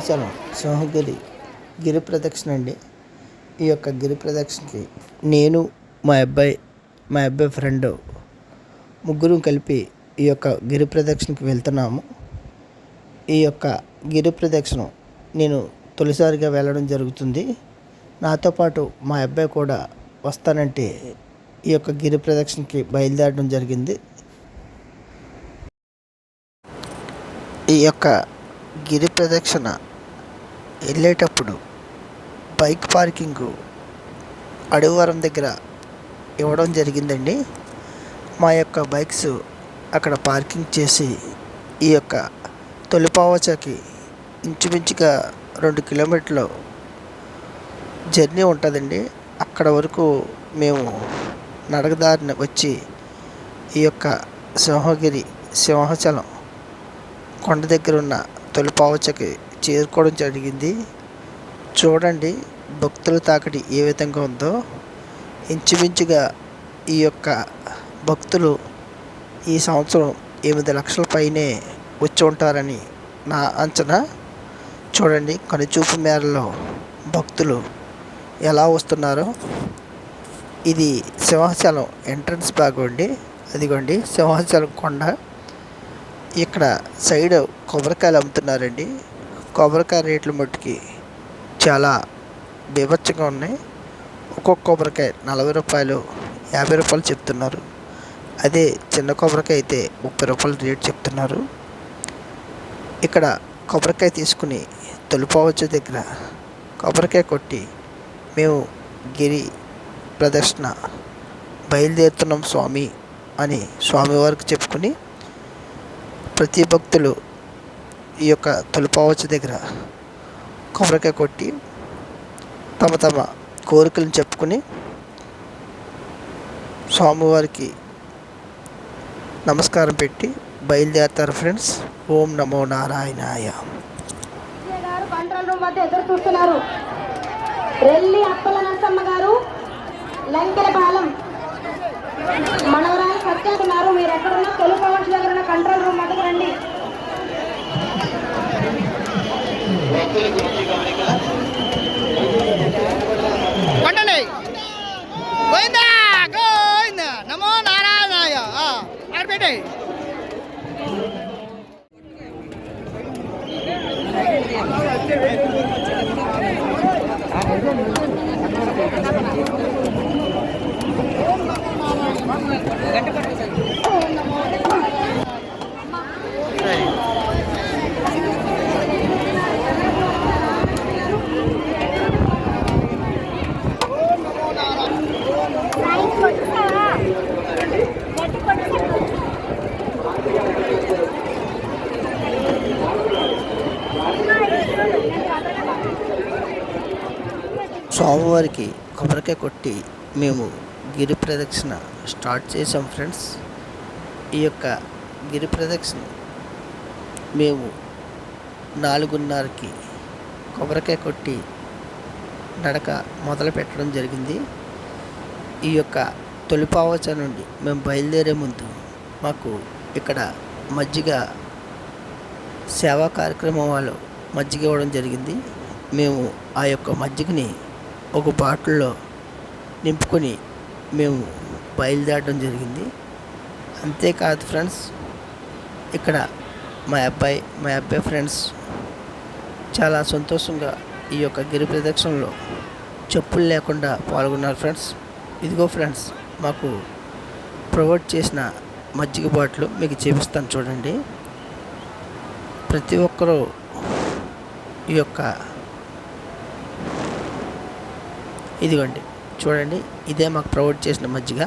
సింహాచలం సింహగిరి గిరి ప్రదక్షిణ అండి. ఈ యొక్క గిరి ప్రదక్షిణకి నేను మా అబ్బాయి మా అబ్బాయి ఫ్రెండ్ ముగ్గురు కలిపి ఈ యొక్క గిరి ప్రదక్షిణకి వెళ్తున్నాము. ఈ యొక్క గిరి ప్రదక్షిణ నేను తొలిసారిగా వెళ్ళడం జరుగుతుంది. నాతో పాటు మా అబ్బాయి కూడా వస్తానంటే ఈ యొక్క గిరి ప్రదక్షిణకి బయలుదేరడం జరిగింది. ఈ యొక్క గిరి ప్రదక్షిణ వెళ్ళేటప్పుడు బైక్ పార్కింగ్ అడవివరం దగ్గర ఇవ్వడం జరిగిందండి. మా యొక్క బైక్స్ అక్కడ పార్కింగ్ చేసి ఈ యొక్క తొలిపావచకి ఇంచుమించుగా రెండు కిలోమీటర్లు జర్నీ ఉంటుందండి. అక్కడ వరకు మేము నడకదారిని వచ్చి ఈ యొక్క సింహగిరి సింహాచలం కొండ దగ్గర ఉన్న తొలిపావచకి చేరుకోవడం జరిగింది. చూడండి భక్తుల తాకిడి ఏ విధంగా ఉందో. ఇంచుమించుగా ఈ యొక్క భక్తులు ఈ సంవత్సరం ఎనిమిది లక్షల పైనే వచ్చి ఉంటారని నా అంచనా. చూడండి కనుచూపు మేరలో భక్తులు ఎలా వస్తున్నారో. ఇది సింహాచలం ఎంట్రన్స్ బాగోండి అదిగోండి సింహాచలం కొండ. ఇక్కడ సైడ్ కొబ్బరికాయలు అమ్ముతున్నారండి. కొబ్బరికాయ రేట్లు మట్టుకి చాలా బీభత్సంగా ఉన్నాయి. ఒక్కొక్క కొబ్బరికాయ నలభై రూపాయలు యాభై రూపాయలు చెప్తున్నారు. అదే చిన్న కొబ్బరికాయ అయితే ముప్పై రూపాయలు రేట్ చెప్తున్నారు. ఇక్కడ కొబ్బరికాయ తీసుకుని తొలిపోవచ్చు దగ్గర కొబ్బరికాయ కొట్టి మేము గిరి ప్రదర్శన బయలుదేరుతున్నాం స్వామి అని స్వామివారికి చెప్పుకుని ప్రతి భక్తులు ఈ యొక్క తొలిపావచ్చు దగ్గర కొబ్బరికాయ కొట్టి తమ తమ కోరికలను చెప్పుకుని స్వామివారికి నమస్కారం పెట్టి బయలుదేరతారు ఫ్రెండ్స్. ఓం నమో నారాయణాయ. కంట్రోల్ రూమ్ వద్ద ఎదురు చూస్తున్నారు. రెల్లి అప్పల నరసమ్మ గారు లంకెల మనవరాలు సత్యాకున్నారు మీరు ఎక్కడున్నా తొలి పవన్స్ దగ్గర ఉన్న కంట్రోల్ రూమ్ వద్దకు రండి కొట్టండి గోవిందా గోవింద. నమో నారాయణ ఆడపెట్టి స్వామివారికి కొబ్బరికాయ కొట్టి మేము గిరి ప్రదక్షిణ స్టార్ట్ చేసాం ఫ్రెండ్స్. ఈ యొక్క గిరి ప్రదక్షిణ మేము నాలుగున్నరకి కొబ్బరికాయ కొట్టి నడక మొదలు పెట్టడం జరిగింది. ఈ యొక్క తొలిపావచ నుండి మేము బయలుదేరే ముందు మాకు ఇక్కడ మజ్జిగ సేవా కార్యక్రమం వాళ్ళు మజ్జిగ ఇవ్వడం జరిగింది. మేము ఆ యొక్క మజ్జిగని ఒక బాటిల్లో నింపుకొని మేము బయలుదేరడం జరిగింది. అంతేకాదు ఫ్రెండ్స్ ఇక్కడ మా అబ్బాయి మా అబ్బాయి ఫ్రెండ్స్ చాలా సంతోషంగా ఈ యొక్క గిరి ప్రదక్షిణలో చెప్పులు లేకుండా పాల్గొన్నారు ఫ్రెండ్స్. ఇదిగో ఫ్రెండ్స్ మాకు ప్రొవైడ్ చేసిన మజ్జిగ బాటిల్ మీకు చూపిస్తాను చూడండి. ప్రతి ఒక్కరూ ఈ యొక్క ఇదిగోండి చూడండి ఇదే మాకు ప్రొవైడ్ చేసిన మజ్జిగ.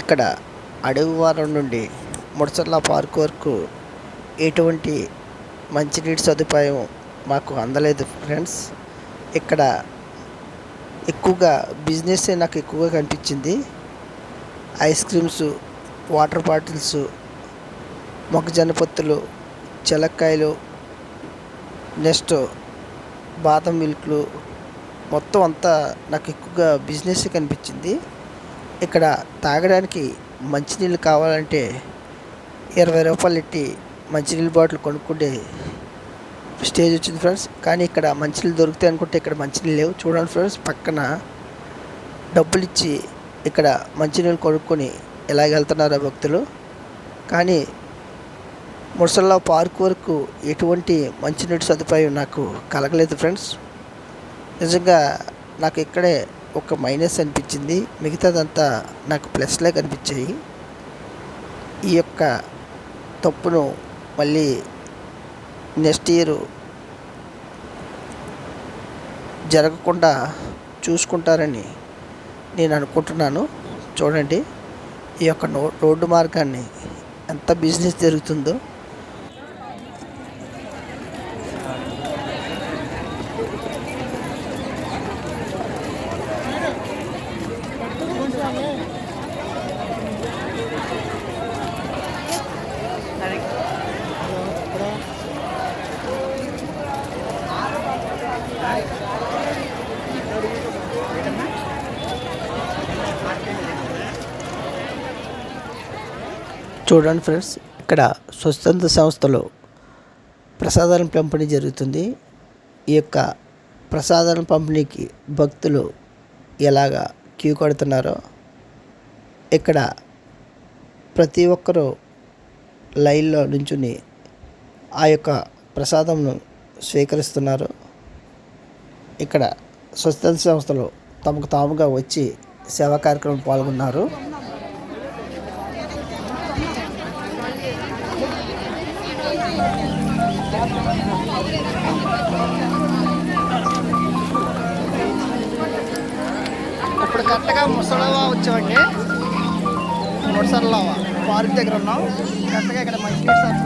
ఇక్కడ అడవివారం నుండి ముడసర్ల పార్క్ వరకు ఎటువంటి మంచినీటి సదుపాయం మాకు అందలేదు ఫ్రెండ్స్. ఇక్కడ ఎక్కువగా బిజినెస్ నాకు ఎక్కువగా కనిపించింది. ఐస్ క్రీమ్స్ వాటర్ బాటిల్స్ మొక్కజొన్న పొత్తులు చెలక్కాయలు నెక్స్ట్ బాదం మిల్క్లు మొత్తం అంతా నాకు ఎక్కువగా బిజినెస్ కనిపించింది. ఇక్కడ తాగడానికి మంచినీళ్ళు కావాలంటే ఇరవై రూపాయలు ఎట్టి మంచినీళ్ళ బాటిల్ కొనుక్కుంటే స్టేజ్ వచ్చింది ఫ్రెండ్స్. కానీ ఇక్కడ మంచినీళ్ళు దొరుకుతాయి అనుకుంటే ఇక్కడ మంచినీళ్ళు లేవు. చూడండి ఫ్రెండ్స్ పక్కన డబ్బులు ఇచ్చి ఇక్కడ మంచినీళ్ళు కొనుక్కొని ఎలాగ వెళ్తున్నారు ఆ భక్తులు. కానీ ముసల్లా పార్క్ వరకు ఎటువంటి మంచినీటి సదుపాయం నాకు కలగలేదు ఫ్రెండ్స్. నిజంగా నాకు ఇక్కడే ఒక మైనస్ అనిపించింది. మిగతాదంతా నాకు ప్లస్లే కనిపించాయి ఈ యొక్క తప్పును మళ్ళీ నెక్స్ట్ ఇయర్ జరగకుండా చూసుకుంటారని నేను అనుకుంటున్నాను. చూడండి ఈ యొక్క నో రోడ్డు మార్గాన్ని ఎంత బిజినెస్ జరుగుతుందో. చూడండి ఫ్రెండ్స్ ఇక్కడ స్వచ్ఛంద సంస్థలో ప్రసాదాలను పంపిణీ జరుగుతుంది. ఈ యొక్క ప్రసాదాలను పంపిణీకి భక్తులు ఎలాగా క్యూ కడుతున్నారో ఇక్కడ ప్రతి ఒక్కరూ లైన్లో నుంచుని ఆ యొక్క ప్రసాదంను స్వీకరిస్తున్నారు. ఇక్కడ స్వచ్ఛంద సంస్థలు తమకు తాముగా వచ్చి సేవా కార్యక్రమం పాల్గొన్నారు. ఇప్పుడు కరెక్ట్గా ముసలవా వచ్చామండి. ముసలవా పార్క్ దగ్గర ఉన్నాం. కరెక్ట్గా ఇక్కడ మంచి సార్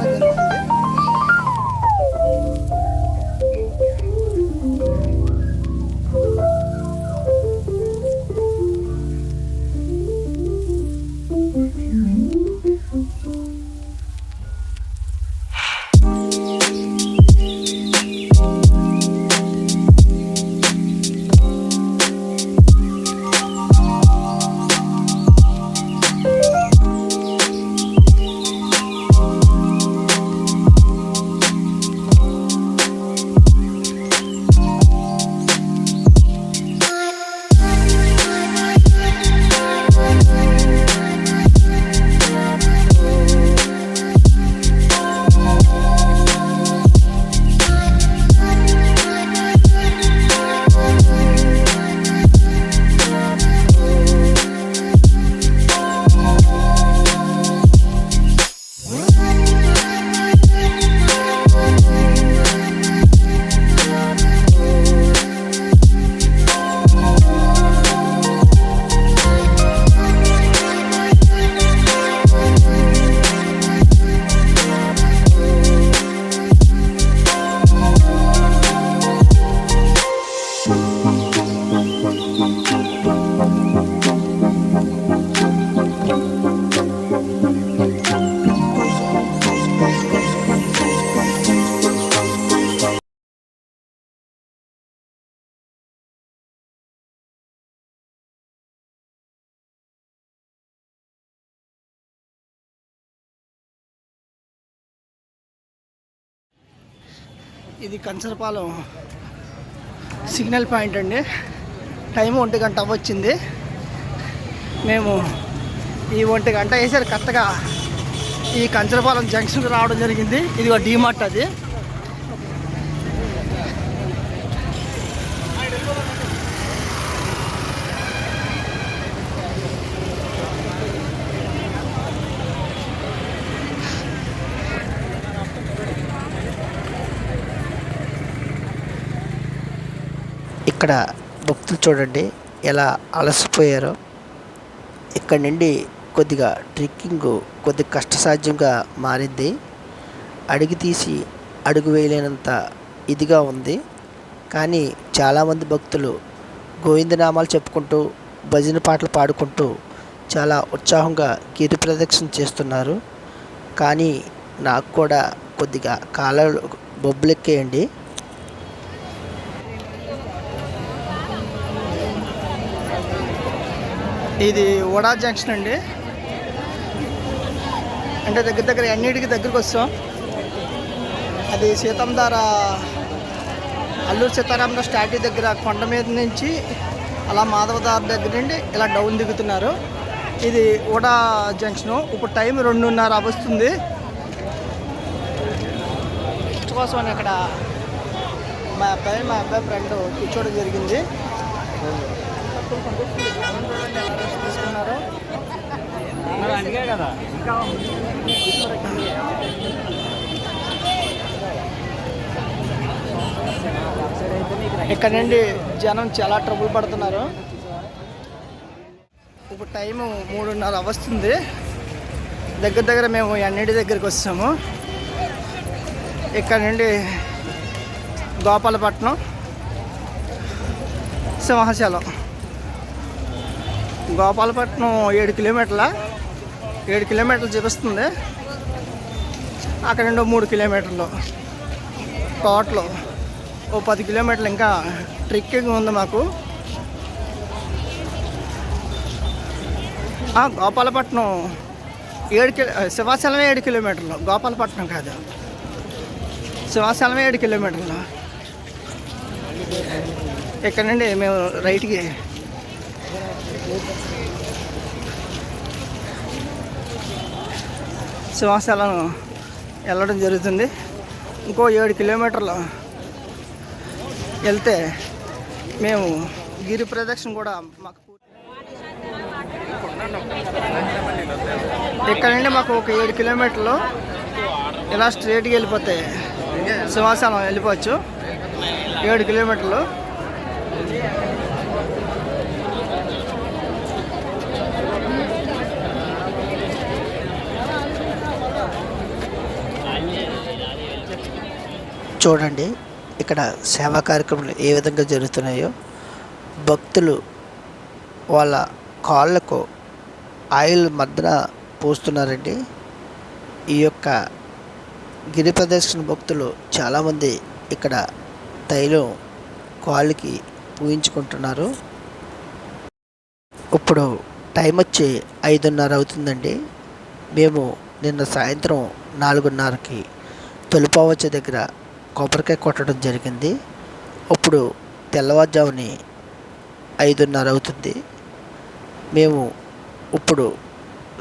ఇది కంచరపాలెం సిగ్నల్ పాయింట్ అండి. టైం ఒంటి గంట అవ్వచ్చింది. మేము ఈ ఒంటి గంట వేసారు కరెక్ట్గా ఈ కంచరపాలెం జంక్షన్కి రావడం జరిగింది. ఇది ఒక డీమార్ట్ అది. ఇక్కడ భక్తులు చూడండి ఎలా అలసిపోయారో. ఇక్కడ నుండి కొద్దిగా ట్రెక్కింగ్ కొద్ది కష్టసాధ్యంగా మారింది. అడుగు తీసి అడుగు వేయలేనంత ఇదిగా ఉంది. కానీ చాలామంది భక్తులు గోవిందనామాలు చెప్పుకుంటూ భజన పాటలు పాడుకుంటూ చాలా ఉత్సాహంగా కీర్తి ప్రదక్షిణ చేస్తున్నారు. కానీ నాకు కూడా కొద్దిగా కాలాలు బొబ్బులెక్కేయండి. ఇది వడా జంక్షన్ అండి. అంటే దగ్గర దగ్గర అన్నిటికీ దగ్గరికి వస్తాం. అది సీతంధార అల్లూరు సీతారామరావు స్టాట్యూ దగ్గర కొండ మీద నుంచి అలా మాధవదార్ దగ్గర నుండి ఇలా డౌన్ దిగుతున్నారు. ఇది ఉడా జంక్షను. ఇప్పుడు టైం రెండున్నర వస్తుంది కోసం అని అక్కడ మా అబ్బాయి మా అబ్బాయి ఫ్రెండ్ కూర్చోవడం జరిగింది. తీసుకున్నారు ఇక్కడ నుండి జనం చాలా ట్రబుల్ పడుతున్నారు. ఇప్పుడు టైము మూడున్నర వస్తుంది దగ్గర దగ్గర మేము ఎన్నిటి దగ్గరికి వస్తాము. ఇక్కడ నుండి గోపాలపట్నం సింహాచలం. గోపాలపట్నం ఏడు కిలోమీటర్ల ఏడు కిలోమీటర్లు చూపిస్తుంది. అక్కడ నుండి ఓ మూడు కిలోమీటర్లు టోటల్ ఓ పది కిలోమీటర్లు ఇంకా ట్రెక్కింగ్ ఉంది మాకు. గోపాలపట్నం ఏడు కిలో శివాచలం ఏడు కిలోమీటర్లు గోపాలపట్నం కాదు. శివాచలం ఏడు కిలోమీటర్లు. ఇక్కడ నుండి మేము రైట్కి సింహాచలం వెళ్ళడం జరుగుతుంది. ఇంకో ఏడు కిలోమీటర్లు వెళ్తే మేము గిరి ప్రదక్షిణ కూడా మాకు ఇక్కడ నుండి మాకు ఒక ఏడు కిలోమీటర్లు ఇలా స్ట్రేట్గా వెళ్ళిపోతే సింహాసనం వెళ్ళిపోవచ్చు. ఏడు కిలోమీటర్లు. చూడండి. ఇక్కడ సేవా కార్యక్రమాలు ఏ విధంగా జరుగుతున్నాయో. భక్తులు వాళ్ళ కాళ్ళకు ఆయిల్ మధ్యన పోస్తున్నారండి. ఈ యొక్క గిరి ప్రదక్షిణ భక్తులు చాలామంది ఇక్కడ తైలం కాళ్ళకి పూయించుకుంటున్నారు. ఇప్పుడు టైం వచ్చి ఐదున్నర అవుతుందండి. మేము నిన్న సాయంత్రం నాలుగున్నరకి తొలిపావచ్చ దగ్గర కొబ్బరికాయ కొట్టడం జరిగింది. ఇప్పుడు తెల్లవారుజాముని ఐదున్నర అవుతుంది. మేము ఇప్పుడు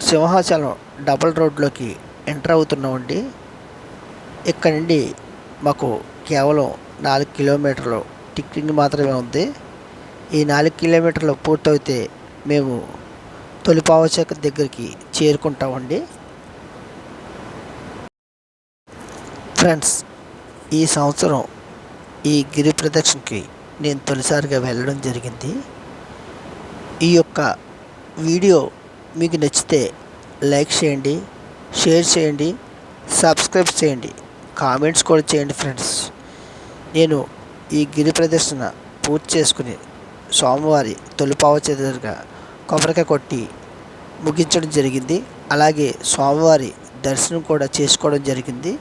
సింహాచలం డబల్ రోడ్లోకి ఎంటర్ అవుతున్నామండి. ఇక్కడ నుండి మాకు కేవలం నాలుగు కిలోమీటర్లు టిక్కింగ్ మాత్రమే ఉంది. ఈ నాలుగు కిలోమీటర్లు పూర్తయితే మేము తొలిపావచక దగ్గరికి చేరుకుంటామండి. ఫ్రెండ్స్ ఈ సంవత్సరం ఈ గిరి ప్రదక్షిణకి నేను తొలిసారిగా వెళ్ళడం జరిగింది. ఈ యొక్క వీడియో మీకు నచ్చితే లైక్ చేయండి షేర్ చేయండి సబ్స్క్రైబ్ చేయండి కామెంట్స్ కూడా చేయండి ఫ్రెండ్స్. నేను ఈ గిరి ప్రదర్శన పూర్తి చేసుకుని సోమవారి తొలిపావ దగ్గర కొబ్బరికాయ కొట్టి ముగించడం జరిగింది. అలాగే స్వామివారి దర్శనం కూడా చేసుకోవడం జరిగింది.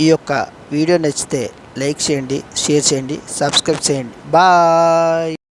ఈ యొక్క వీడియో నచ్చితే లైక్ చేయండి షేర్ చేయండి సబ్స్క్రైబ్ చేయండి. బాయ్!